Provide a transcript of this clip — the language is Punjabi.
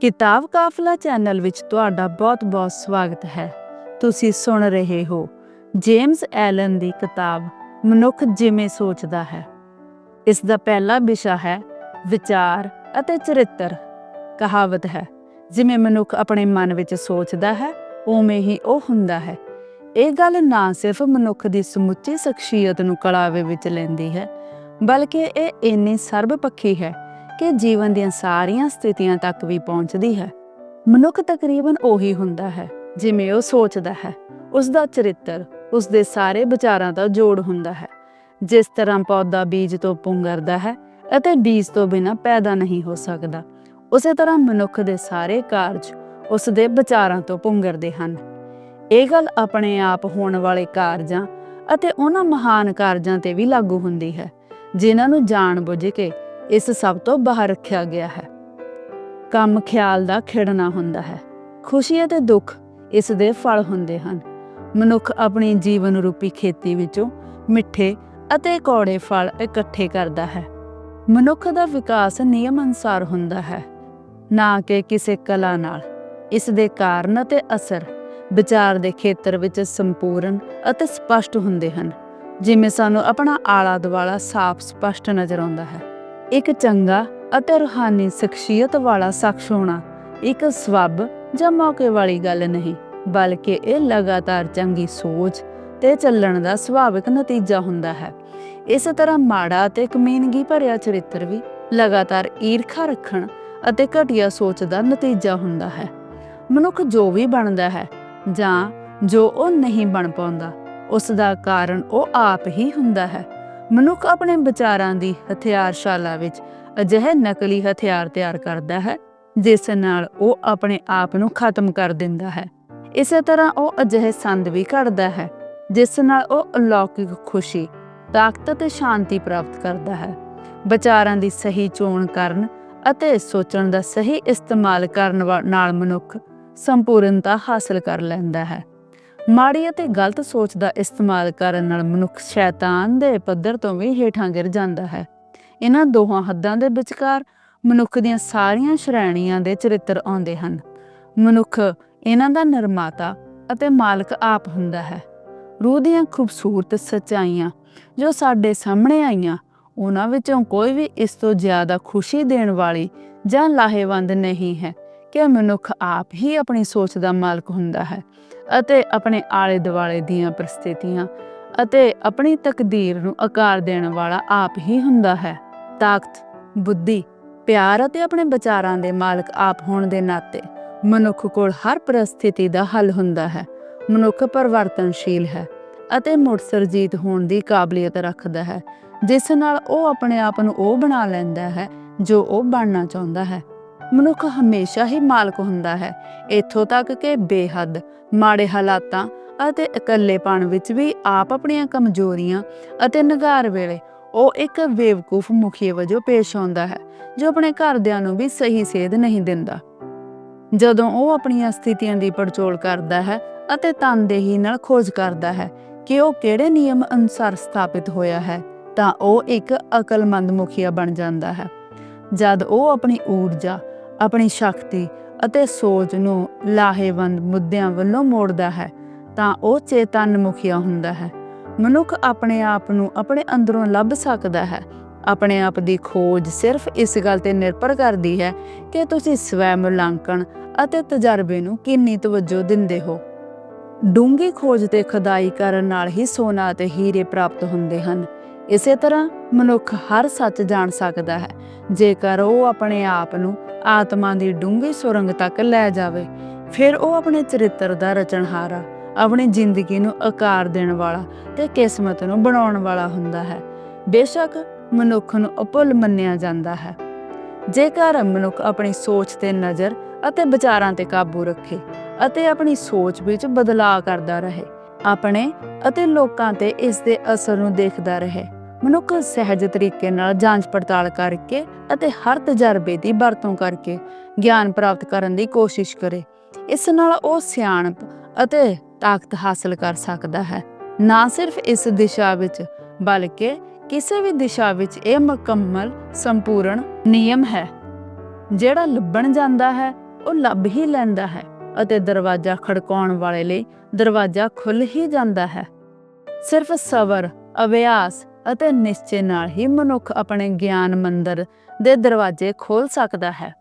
ਕਿਤਾਬ ਕਾਫਲਾ ਚੈਨਲ ਵਿੱਚ ਤੁਹਾਡਾ ਬਹੁਤ-ਬਹੁਤ ਸਵਾਗਤ ਹੈ। ਤੁਸੀਂ ਸੁਣ ਰਹੇ ਹੋ ਜੇਮਸ ਐਲਨ ਦੀ ਕਿਤਾਬ ਮਨੁੱਖ ਜਿਵੇਂ ਸੋਚਦਾ ਹੈ। ਇਸ ਦਾ ਪਹਿਲਾ ਵਿਸ਼ਾ ਹੈ ਵਿਚਾਰ ਅਤੇ ਚਰਿੱਤਰ। ਕਹਾਵਤ ਹੈ, ਜਿਵੇਂ ਮਨੁੱਖ ਆਪਣੇ ਮਨ ਵਿੱਚ ਸੋਚਦਾ ਹੈ, ਉਵੇਂ ਹੀ ਉਹ ਹੁੰਦਾ ਹੈ। ਇਹ ਗੱਲ ਨਾ ਸਿਰਫ ਮਨੁੱਖ ਦੀ ਸਮੁੱਚੀ ਸ਼ਖਸੀਅਤ ਨੂੰ ਕਲਾਵੇ ਵਿੱਚ ਲੈਂਦੀ ਹੈ, ਬਲਕਿ ਇਹ ਇੰਨੀ ਸਰਬਪੱਖੀ ਹੈ ਕਿ ਜੀਵਨ ਦੀਆਂ ਸਾਰੀਆਂ ਸਥਿਤੀਆਂ ਤੱਕ ਵੀ ਪਹੁੰਚਦੀ ਹੈ। ਮਨੁੱਖ ਤਕਰੀਬਨ ਉਹੀ ਹੁੰਦਾ ਹੈ, ਜਿਵੇਂ ਉਹ ਸੋਚਦਾ ਹੈ। ਉਸ ਦਾ ਚਰਿੱਤਰ ਉਸ ਦੇ ਸਾਰੇ ਵਿਚਾਰਾਂ ਦਾ ਜੋੜ ਹੁੰਦਾ ਹੈ। ਜਿਸ ਤਰ੍ਹਾਂ ਪੌਦਾ ਬੀਜ ਤੋਂ ਪੁੰਗਰਦਾ ਹੈ ਅਤੇ ਬੀਜ ਤੋਂ ਬਿਨਾਂ ਪੈਦਾ ਨਹੀਂ ਹੋ ਸਕਦਾ, ਉਸੇ ਤਰ੍ਹਾਂ ਮਨੁੱਖ ਦੇ ਸਾਰੇ ਕਾਰਜ ਉਸ ਦੇ ਵਿਚਾਰਾਂ ਤੋਂ ਪੁੰਗਰਦੇ ਹਨ। ਇਹ ਗੱਲ ਆਪਣੇ ਆਪ ਹੋਣ ਵਾਲੇ ਕਾਰਜਾਂ ਅਤੇ ਉਹਨਾਂ ਮਹਾਨ ਕਾਰਜਾਂ ਤੇ ਵੀ ਲਾਗੂ ਹੁੰਦੀ ਹੈ, ਜਿਨ੍ਹਾਂ ਨੂੰ ਜਾਣ ਬੁੱਝ ਕੇ ਇਸ ਸਭ ਤੋਂ ਬਾਹਰ ਰੱਖਿਆ ਗਿਆ ਹੈ। ਕੰਮ ਖਿਆਲ ਦਾ ਖਿੜਨਾ ਹੁੰਦਾ ਹੈ। ਖੁਸ਼ੀ ਅਤੇ ਦੁੱਖ ਇਸ ਦੇ ਫਲ ਹੁੰਦੇ ਹਨ। ਮਨੁੱਖ ਆਪਣੀ ਜੀਵਨ ਰੂਪੀ ਖੇਤੀ ਵਿੱਚੋਂ ਮਿੱਠੇ ਅਤੇ ਕੌੜੇ ਫਲ ਇਕੱਠੇ ਕਰਦਾ ਹੈ। ਮਨੁੱਖ ਦਾ ਵਿਕਾਸ ਨਿਯਮ ਅਨੁਸਾਰ ਹੁੰਦਾ ਹੈ। ਨਾ ਕਿ ਕਿਸੇ ਕਲਾ ਨਾਲ। ਇਸ ਦੇ ਕਾਰਨ ਅਤੇ ਅਸਰ ਵਿਚਾਰ ਦੇ ਖੇਤਰ ਵਿੱਚ ਸੰਪੂਰਨ ਅਤੇ ਸਪਸ਼ਟ ਹੁੰਦੇ ਹਨ। ਜਿਵੇਂ ਸਾਨੂੰ ਆਪਣਾ ਆਲਾ ਦੁਆਲਾ ਸਾਫ਼ ਸਪਸ਼ਟ ਨਜ਼ਰ ਆਉਂਦਾ ਹੈ। ਇੱਕ ਚੰਗਾ ਅਤੇ ਰੂਹਾਨੀ ਸ਼ਖਸੀਅਤ ਵਾਲਾ ਸ਼ਖਸ ਹੋਣਾ ਇੱਕ ਸਵੱਬ ਜਾਂ ਮੌਕੇ ਵਾਲੀ ਗੱਲ ਨਹੀਂ, ਬਲਕਿ ਇਹ ਲਗਾਤਾਰ ਚੰਗੀ ਸੋਚ ਤੇ ਚੱਲਣ ਦਾ ਸੁਭਾਵਿਕ ਨਤੀਜਾ ਹੁੰਦਾ ਹੈ। ਇਸੇ ਤਰ੍ਹਾਂ ਮਾੜਾ ਅਤੇ ਕਮੀਨਗੀ ਭਰਿਆ ਚਰਿੱਤਰ ਵੀ ਲਗਾਤਾਰ ਈਰਖਾ ਰੱਖਣ ਅਤੇ ਘਟੀਆ ਸੋਚ ਦਾ ਨਤੀਜਾ ਹੁੰਦਾ ਹੈ। ਮਨੁੱਖ ਜੋ ਵੀ ਬਣਦਾ ਹੈ ਜਾਂ ਜੋ ਉਹ ਨਹੀਂ ਬਣ ਪਾਉਂਦਾ ਉਸ ਦਾ ਕਾਰਨ ਉਹ ਆਪ ਹੀ ਹੁੰਦਾ ਹੈ। ਮਨੁੱਖ ਆਪਣੇ ਵਿਚਾਰਾਂ ਦੀ ਹਥਿਆਰਸ਼ਾਲਾ ਵਿੱਚ ਅਜਿਹੇ ਨਕਲੀ ਹਥਿਆਰ ਤਿਆਰ ਕਰਦਾ ਹੈ, ਜਿਸ ਨਾਲ ਉਹ ਆਪਣੇ ਆਪ ਨੂੰ ਖਤਮ ਕਰ ਦਿੰਦਾ ਹੈ। ਇਸੇ ਤਰ੍ਹਾਂ ਉਹ ਅਜਿਹੇ ਸੰਦ ਵੀ ਘੜਦਾ ਹੈ, ਜਿਸ ਨਾਲ ਉਹ ਅਲੌਕਿਕ ਖੁਸ਼ੀ, ਤਾਕਤ ਤੇ ਸ਼ਾਂਤੀ ਪ੍ਰਾਪਤ ਕਰਦਾ ਹੈ। ਵਿਚਾਰਾਂ ਦੀ ਸਹੀ ਚੋਣ ਕਰਨ ਅਤੇ ਸੋਚਣ ਦਾ ਸਹੀ ਇਸਤੇਮਾਲ ਕਰਨ ਨਾਲ ਮਨੁੱਖ ਸੰਪੂਰਨਤਾ ਹਾਸਲ ਕਰ ਲੈਂਦਾ ਹੈ। ਮਾੜੀ ਅਤੇ ਗਲਤ ਸੋਚ ਦਾ ਇਸਤੇਮਾਲ ਕਰਨ ਨਾਲ ਮਨੁੱਖ ਸ਼ੈਤਾਨ ਦੇ ਪੱਧਰ ਤੋਂ ਵੀ ਹੇਠਾਂ ਗਿਰ ਜਾਂਦਾ ਹੈ। ਇਹਨਾਂ ਦੋਹਾਂ ਹੱਦਾਂ ਦੇ ਵਿਚਕਾਰ ਮਨੁੱਖ ਦੀਆਂ ਸਾਰੀਆਂ ਸ਼੍ਰੇਣੀਆਂ ਦੇ ਚਰਿੱਤਰ ਆਉਂਦੇ ਹਨ। ਮਨੁੱਖ ਇਹਨਾਂ ਦਾ ਨਿਰਮਾਤਾ ਅਤੇ ਮਾਲਕ ਆਪ ਹੁੰਦਾ ਹੈ। ਰੂਹ ਦੀਆਂ ਖੂਬਸੂਰਤ ਸੱਚਾਈਆਂ ਜੋ ਸਾਡੇ ਸਾਹਮਣੇ ਆਈਆਂ ਉਹਨਾਂ ਵਿੱਚੋਂ ਕੋਈ ਵੀ ਇਸ ਤੋਂ ਜ਼ਿਆਦਾ ਖੁਸ਼ੀ ਦੇਣ ਵਾਲੀ ਜਾਂ ਲਾਹੇਵੰਦ ਨਹੀਂ ਹੈ। ਕਿ ਮਨੁੱਖ ਆਪ ਹੀ ਆਪਣੀ ਸੋਚ ਦਾ ਮਾਲਕ ਹੁੰਦਾ ਹੈ ਅਤੇ ਆਪਣੇ ਆਲੇ ਦੁਆਲੇ ਦੀਆਂ ਪ੍ਰਸਥਿਤੀਆਂ ਅਤੇ ਆਪਣੀ ਤਕਦੀਰ ਨੂੰ ਆਕਾਰ ਦੇਣ ਵਾਲਾ ਆਪ ਹੀ ਹੁੰਦਾ ਹੈ। ਤਾਕਤ, ਬੁੱਧੀ, ਪਿਆਰ ਅਤੇ ਆਪਣੇ ਵਿਚਾਰਾਂ ਦੇ ਮਾਲਕ ਆਪ ਹੋਣ ਦੇ ਨਾਤੇ ਮਨੁੱਖ ਕੋਲ ਹਰ ਪ੍ਰਸਥਿਤੀ ਦਾ ਹੱਲ ਹੁੰਦਾ ਹੈ। ਮਨੁੱਖ ਪਰਿਵਰਤਨਸ਼ੀਲ ਹੈ ਅਤੇ ਮੁੜ ਸਰਜੀਤ ਹੋਣ ਦੀ ਕਾਬਲੀਅਤ ਰੱਖਦਾ ਹੈ, ਜਿਸ ਨਾਲ ਉਹ ਆਪਣੇ ਆਪ ਨੂੰ ਉਹ ਬਣਾ ਲੈਂਦਾ ਹੈ ਜੋ ਉਹ ਬਣਨਾ ਚਾਹੁੰਦਾ ਹੈ। ਮਨੁੱਖ ਹਮੇਸ਼ਾ ਹੀ ਮਾਲਕ ਹੁੰਦਾ ਹੈ। ਇੱਥੋਂ ਤੱਕ ਕਿ ਬੇਹੱਦ, ਮਾੜੇ ਹਾਲਾਤਾਂ ਅਤੇ ਇਕੱਲੇਪਣ ਵਿੱਚ ਵੀ ਆਪ ਆਪਣੀਆਂ ਕਮਜ਼ੋਰੀਆਂ ਅਤੇ ਨਗਾਰ ਵੇਲੇ ਉਹ ਇੱਕ ਬੇਵਕੂਫ ਮੁਖੀ ਵਜੋਂ ਪੇਸ਼ ਆਉਂਦਾ ਹੈ, ਜੋ ਆਪਣੇ ਘਰਦਿਆਂ ਨੂੰ ਵੀ ਸਹੀ ਸੇਧ ਨਹੀਂ ਦਿੰਦਾ। ਜਦੋਂ ਉਹ ਆਪਣੀਆਂ ਸਥਿਤੀਆਂ ਦੀ ਪੜਚੋਲ ਕਰਦਾ ਹੈ ਅਤੇ ਤਨਦੇਹੀ ਨਾਲ ਖੋਜ ਕਰਦਾ ਹੈ ਕਿ ਉਹ ਕਿਹੜੇ ਨਿਯਮ ਅਨੁਸਾਰ ਸਥਾਪਿਤ ਹੋਇਆ ਹੈ, ਤਾਂ ਉਹ ਇੱਕ ਅਕਲਮੰਦ ਮੁਖੀਆ ਬਣ ਜਾਂਦਾ ਹੈ। ਜਦ ਉਹ ਆਪਣੀ ਊਰਜਾ ਆਪਣੀ ਸ਼ਕਤੀ ਅਤੇ ਸੋਚ ਨੂੰ ਲਾਹੇਵੰਦ ਮੁੱਦਿਆਂ ਵੱਲੋਂ ਮੋੜਦਾ ਹੈ, ਤਾਂ ਉਹ ਚੇਤਨ ਮੁਖੀਆ ਹੁੰਦਾ ਹੈ। ਮਨੁੱਖ ਆਪਣੇ ਆਪ ਨੂੰ ਆਪਣੇ ਅੰਦਰੋਂ ਲੱਭ ਸਕਦਾ ਹੈ। ਆਪਣੇ ਆਪ ਦੀ ਖੋਜ ਸਿਰਫ ਇਸ ਗੱਲ ਤੇ ਨਿਰਭਰ ਕਰਦੀ ਹੈ ਕਿ ਤੁਸੀਂ ਸਵੈ ਮੁਲਾਂਕਣ ਅਤੇ ਤਜਰਬੇ ਨੂੰ ਕਿੰਨੀ ਤਵੱਜੋ ਦਿੰਦੇ ਹੋ। ਡੂੰਗੀ ਖੋਜ ਤੇ ਖੁਦਾਈ ਕਰਨ ਨਾਲ ਹੀ ਸੋਨਾ ਅਤੇ ਹੀਰੇ ਪ੍ਰਾਪਤ ਹੁੰਦੇ ਹਨ। ਇਸੇ ਤਰ੍ਹਾਂ ਮਨੁੱਖ ਹਰ ਸੱਚ ਜਾਣ ਸਕਦਾ ਹੈ। ਜੇਕਰ ਉਹ ਆਪਣੇ ਆਪ ਨੂੰ ਆਤਮਾ ਦੀ ਡੂੰਘੀ ਸੁਰੰਗ ਤੱਕ ਲੈ ਜਾਵੇ, ਫਿਰ ਉਹ ਆਪਣੇ ਚਰਿੱਤਰ ਦਾ ਰਚਨਹਾਰਾ, ਆਪਣੀ ਜ਼ਿੰਦਗੀ ਨੂੰ ਆਕਾਰ ਦੇਣ ਵਾਲਾ ਤੇ ਕਿਸਮਤ ਨੂੰ ਬਣਾਉਣ ਵਾਲਾ ਹੁੰਦਾ ਹੈ। ਬੇਸ਼ੱਕ ਮਨੁੱਖ ਨੂੰ ਅਪੁੱਲ ਮੰਨਿਆ ਜਾਂਦਾ ਹੈ। ਜੇਕਰ ਮਨੁੱਖ ਆਪਣੀ ਸੋਚ ਤੇ ਨਜ਼ਰ ਅਤੇ ਵਿਚਾਰਾਂ ਤੇ ਕਾਬੂ ਰੱਖੇ ਅਤੇ ਆਪਣੀ ਸੋਚ ਵਿੱਚ ਬਦਲਾਅ ਕਰਦਾ ਰਹੇ, ਆਪਣੇ ਅਤੇ ਲੋਕਾਂ ਤੇ ਇਸ ਦੇ ਅਸਰ ਨੂੰ ਦੇਖਦਾ ਰਹੇ ਮਨੁੱਖ ਸਹਿਜ ਤਰੀਕੇ ਨਾਲ ਜਾਂਚ ਪੜਤਾਲ ਕਰਕੇ ਅਤੇ ਹਰ ਤਜਰਬੇ ਦੀ ਵਰਤੋਂ ਕਰਕੇ ਗਿਆਨ ਪ੍ਰਾਪਤ ਕਰਨ ਦੀ ਕੋਸ਼ਿਸ਼ ਕਰੇ। ਇਸ ਨਾਲ ਉਹ ਸਿਆਣਪ ਅਤੇ ਤਾਕਤ ਹਾਸਲ ਕਰ ਸਕਦਾ ਹੈ। ਨਾ ਸਿਰਫ ਇਸ ਦਿਸ਼ਾ ਵਿੱਚ, ਬਲਕਿ ਕਿਸੇ ਵੀ ਦਿਸ਼ਾ ਵਿੱਚ ਇਹ ਮੁਕੰਮਲ, ਸੰਪੂਰਨ ਨਿਯਮ ਹੈ। ਜਿਹੜਾ ਲੱਭਣ ਜਾਂਦਾ ਹੈ, ਉਹ ਲੱਭ ਹੀ ਲੈਂਦਾ ਹੈ ਅਤੇ ਦਰਵਾਜ਼ਾ ਖੜਕਾਉਣ ਵਾਲੇ ਲਈ ਦਰਵਾਜ਼ਾ ਖੁੱਲ ਹੀ ਜਾਂਦਾ ਹੈ। ਸਿਰਫ ਸਬਰ, ਅਭਿਆਸ ਅਤੇ ਨਿਸ਼ਚੇ ਨਾਲ ਹੀ ਮਨੁੱਖ ਆਪਣੇ ਗਿਆਨ ਮੰਦਰ ਦੇ ਦਰਵਾਜ਼ੇ ਖੋਲ ਸਕਦਾ ਹੈ।